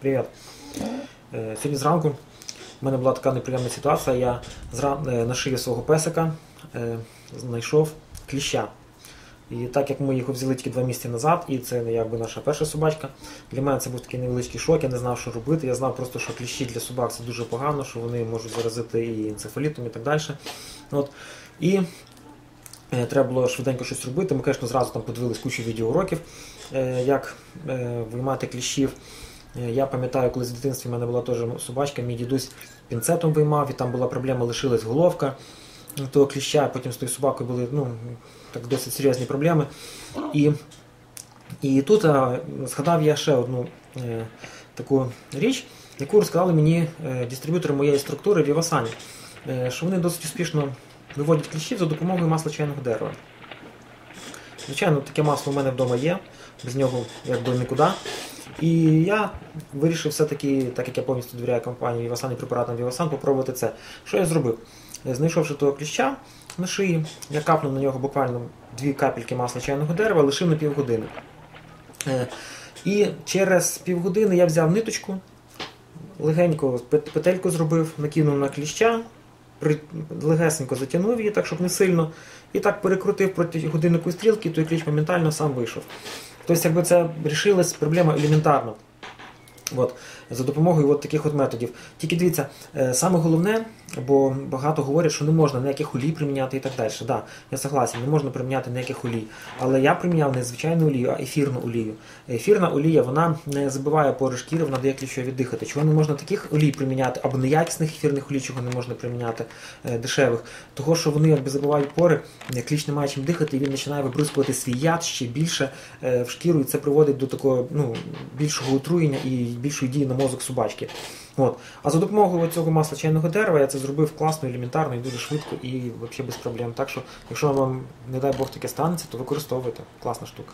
Привіт. Е, Сьогодні зранку в мене була така неприємна ситуація. Я е, на шиї свого песика е, знайшов кліща. І так як ми його взяли тільки два місяці назад, і це якби наша перша собачка, для мене це був такий невеличкий шок, я не знав, що робити. Я знав просто, що кліщі для собак це дуже погано, що вони можуть заразити і енцефалітом, і так далі. От. І треба було швиденько щось робити. Ми, звісно, зразу там подивились кучу відеоуроків, як виймати кліщів. Е, Я пам'ятаю, коли в дитинстві в мене була теж собачка, мій дідусь пінцетом виймав, і там була проблема, лишилась головка того кліща, потім з тою собакою були ну, так досить серйозні проблеми. І, і тут а, згадав я ще одну е, таку річ, яку розказали мені е, дистриб'ютори моєї структури в Івасані, е, що вони досить успішно виводять кліщів за допомогою масла чайного дерева. Звичайно, таке масло у мене вдома є, без нього якби нікуди. І я вирішив все-таки, так як я повністю довіряю компанії Вівасан і препаратам Вівасан, попробувати це. Що я зробив? Знайшовши того кліща на шиї, я капнув на нього буквально дві капельки масла чайного дерева, лишив на півгодини. Е, І через півгодини я взяв ниточку, легенько петельку зробив, накинув на кліща, легесенько затягнув її, так, щоб не сильно, і так перекрутив проти годинникової стрілки, той кліщ моментально сам вийшов. Тобто, якби це рішилась проблема елементарно. От, за допомогою от таких от методів. Тільки дивіться, е, саме головне, бо багато говорять, що не можна ніяких олій приміняти і так далі. Да, я согласен, не можна приміняти ніяких олій. Але я приміняв не звичайну олію, а ефірну олію. Ефірна олія вона не забиває пори шкіри, вона дає кліщу віддихати. Чого не можна таких олій приміняти, або неякісних ефірних олій, чого не можна приміняти е, дешевих, того що вони якби забивають пори, кліщ не має чим дихати, і він починає вибризкувати свій яд ще більше е, в шкіру, і це приводить до такого ну, більшого отруєння і більшої дії на мозок собачки. От. А за допомогою цього масла чайного дерева я це зробив класно, елементарно і дуже швидко і взагалі без проблем. Так що, якщо вам, не дай Бог, таке станеться, то використовуйте. Класна штука.